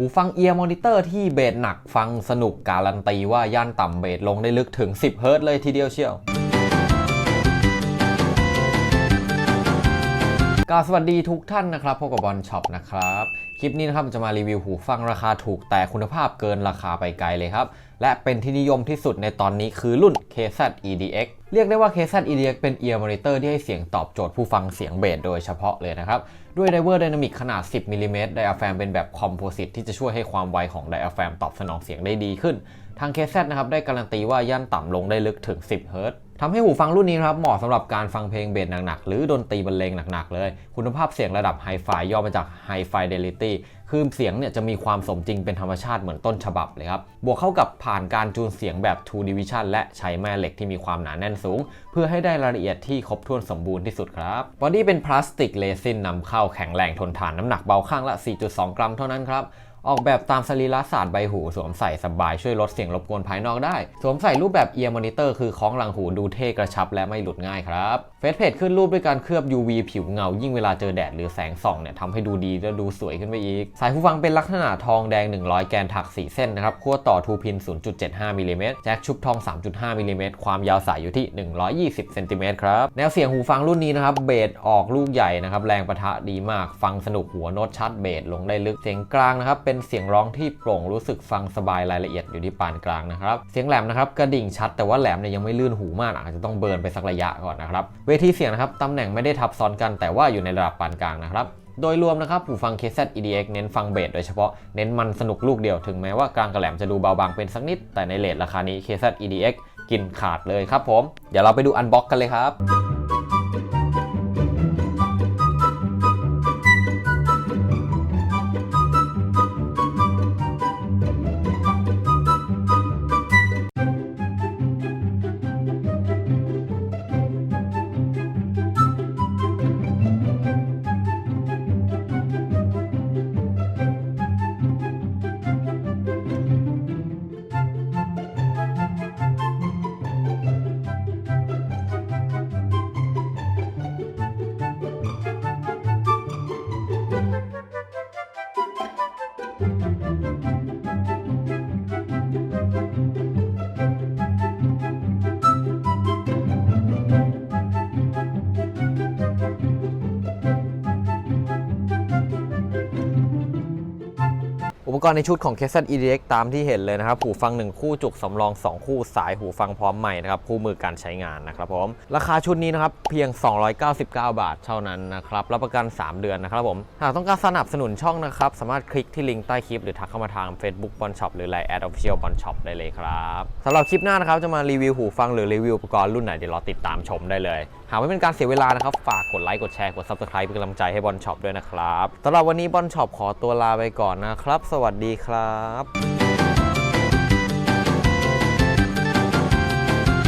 หูฟังเอียร์มอนิเตอร์ที่เบสหนักฟังสนุกการันตีว่าย่านต่ำเบสลงได้ลึกถึง 10 เฮิร์ตเลยทีเดียวเชียวกาสวัสดีทุกท่านนะครับพบกับบอลช็อปนะครับ คลิปนี้นะครับจะมารีวิวหูฟังราคาถูกแต่คุณภาพเกินราคาไปไกลเลยครับ และเป็นที่นิยมที่สุดในตอนนี้คือรุ่น KZ EDX เรียกได้ว่า KZ EDX เป็น ear monitor ที่ให้เสียงตอบโจทย์ผู้ฟังเสียงเบสโดยเฉพาะเลยนะครับ ด้วยไดเวอร์ไดนามิกขนาด 10มิลลิเมตรไดอะแฟมเป็นแบบคอมโพสิตที่จะช่วยให้ความไวของไดอะแฟมตอบสนองเสียงได้ดีขึ้น ทาง KZ นะครับได้การันตีว่าย่านต่ำลงได้ลึกถึง 10 เฮิรตซ์ทำให้หูฟังรุ่นนี้ครับเหมาะสำหรับการฟังเพลงเบสหนักๆ หรือดนตรีบรรเลงหนักๆ เลย คุณภาพเสียงระดับไฮไฟย่อมาจาก High Fidelity คือเสียงเนี่ยจะมีความสมจริงเป็นธรรมชาติเหมือนต้นฉบับเลยครับ บวกเข้ากับผ่านการจูนเสียงแบบ Two Division และใช้แม่เหล็กที่มีความหนาแน่นสูง เพื่อให้ได้รายละเอียดที่ครบถ้วนสมบูรณ์ที่สุดครับ บอดี้เป็นพลาสติกเรซินนำเข้าแข็งแรงทนทานน้ำหนักเบาข้างละ 4.2 กรัมเท่านั้นครับ ออกแบบตามสรีระศาสตร์ใบหูสวมใส่สบายช่วยลดเสียงรบกวนภายนอกได้ สวมใส่รูปแบบเอียร์มอนิเตอร์คือคล้องหลังหูดูเท่กระชับและไม่หลุดง่ายครับเฟซเพจขึ้นรูปด้วยการเคลือบ UV ผิวเงา ยิ่งเวลาเจอแดดหรือแสงส่องเนี่ยทำให้ดูดีและดูสวยขึ้นไปอีก สายหูฟังเป็นลักษณะทองแดง 100 แกนถัก 4 เส้นนะครับขั้วต่อทูพิน 0.75มิลลิเมตรแจ็คชุบทอง 3.5มิลลิเมตรความยาวสายอยู่ที่ 120เซนติเมตรครับแนวเสียงหูฟังรุ่นนี้นะครับเบสออกลูกใหญ่นะครับแรงประทะดีมากฟังสนุกหัวโน้ตชัดเบสลงได้ลึกเสียงกลางนะครับเป็นเสียงร้องที่โปร่งรู้สึกฟังสบายรายละเอียดอยู่ที่ปานกลางนะครับ เสียงแหลมนะครับกระดิ่งชัดแต่ว่าแหลมเนี่ยยังไม่ลื่นหูมากอาจจะต้องเบิร์นไปสักระยะก่อนนะครับเวทีเสียงนะครับตำแหน่งไม่ได้ทับซ้อนกันแต่ว่าอยู่ในระดับปานกลางนะครับโดยรวมนะครับหูฟัง KZ EDX เน้นฟังเบสโดยเฉพาะเน้นมันสนุกลูกเดียวถึงแม้ว่ากลางกระแหลมจะดูเบาบางเป็นสักนิด แต่ในเลทราคานี้ KZ EDX กินขาดเลยครับผม เดี๋ยวเราไปดูอันบ็อกกันเลยครับ ปกรณ์ในชุดของ k z EDX ตามที่เห็นเลยนะครับ หูฟัง 1 คู่จุกสำรอง 2 คู่สายหูฟังพร้อมใหม่นะครับ คู่มือการใช้งานนะครับผม ราคาชุดนี้นะครับ เพียง 299 บาทเท่านั้นนะครับ รับประกัน 3 เดือนนะครับผม หากต้องการสนับสนุนช่องนะครับ สามารถคลิกที่ลิงก์ใต้คลิป หรือทักเข้ามาทาง Facebook บอลช็อปหรือ Line แอดออฟฟิเชียลบอลช็อปได้เลยครับสำหรับคลิปหน้านะครับจะมารีวิวหูฟังหรือรีวิวอุปกรณ์รุ่นไหนเดี๋ยวรอติดตามชมได้เลย หากไม่เป็นการเสียเวลานะครับฝากกดไลค์กดแชร์กด Subscribe เป็นกำลังใจให้บอลช็อปด้วยนะครับสำหรับวันนี้บอลช็อปขอตัวลาไปก่อนนะครับสวัสดีครับ